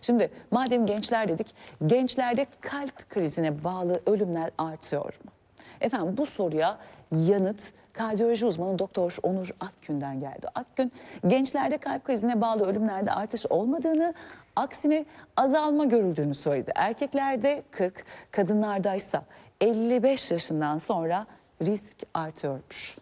Şimdi madem gençler dedik, gençlerde kalp krizine bağlı ölümler artıyor mu? Efendim bu soruya yanıt kardiyoloji uzmanı Doktor Onur Akgün'den geldi. Akgün gençlerde kalp krizine bağlı ölümlerde artış olmadığını, aksine azalma görüldüğünü söyledi. Erkeklerde 40, kadınlardaysa 55 yaşından sonra risk artıyormuş.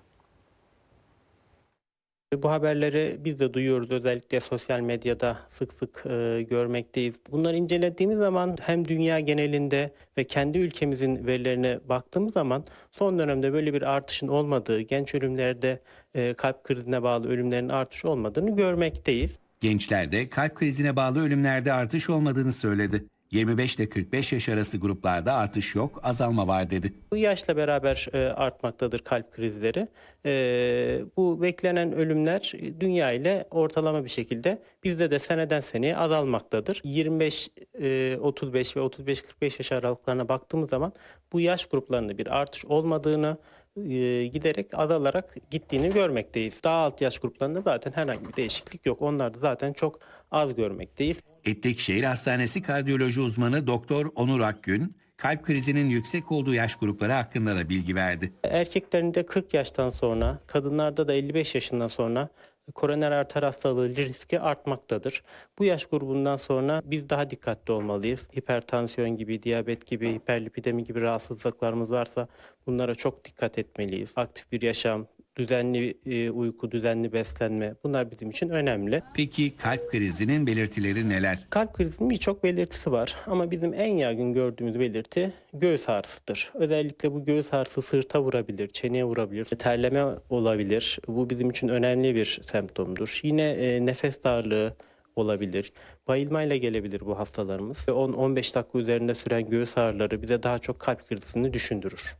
Bu haberleri biz de duyuyoruz özellikle sosyal medyada sık sık e, görmekteyiz. Bunları incelediğimiz zaman hem dünya genelinde ve kendi ülkemizin verilerine baktığımız zaman son dönemde böyle bir artışın olmadığı, genç ölümlerde e, kalp krizine bağlı ölümlerin artışı olmadığını görmekteyiz. Gençlerde kalp krizine bağlı ölümlerde artış olmadığını söyledi. 25 ile 45 yaş arası gruplarda artış yok, azalma var dedi. Bu yaşla beraber e, artmaktadır kalp krizleri. E, bu beklenen ölümler dünya ile ortalama bir şekilde bizde de seneden seneye azalmaktadır. 25, e, 35 ve 35-45 yaş aralıklarına baktığımız zaman bu yaş gruplarında bir artış olmadığını e, giderek azalarak gittiğini görmekteyiz. Daha alt yaş gruplarında zaten herhangi bir değişiklik yok. Onlarda zaten çok az görmekteyiz. Etlikşehir Hastanesi kardiyoloji uzmanı Doktor Onur Akgün, kalp krizinin yüksek olduğu yaş grupları hakkında da bilgi verdi. Erkeklerinde 40 yaştan sonra, kadınlarda da 55 yaşından sonra koroner arter hastalığı riski artmaktadır. Bu yaş grubundan sonra biz daha dikkatli olmalıyız. Hipertansiyon gibi, diyabet gibi, hiperlipidemi gibi rahatsızlıklarımız varsa bunlara çok dikkat etmeliyiz. Aktif bir yaşam, düzenli e, uyku, düzenli beslenme bunlar bizim için önemli. Peki kalp krizinin belirtileri neler? Kalp krizinin birçok belirtisi var ama bizim en yaygın gördüğümüz belirti göğüs ağrısıdır. Özellikle bu göğüs ağrısı sırta vurabilir, çeneye vurabilir, terleme olabilir. Bu bizim için önemli bir semptomdur. Yine e, nefes darlığı olabilir. Bayılmayla gelebilir bu hastalarımız. 10-15 dakika üzerinde süren göğüs ağrıları bize daha çok kalp krizini düşündürür.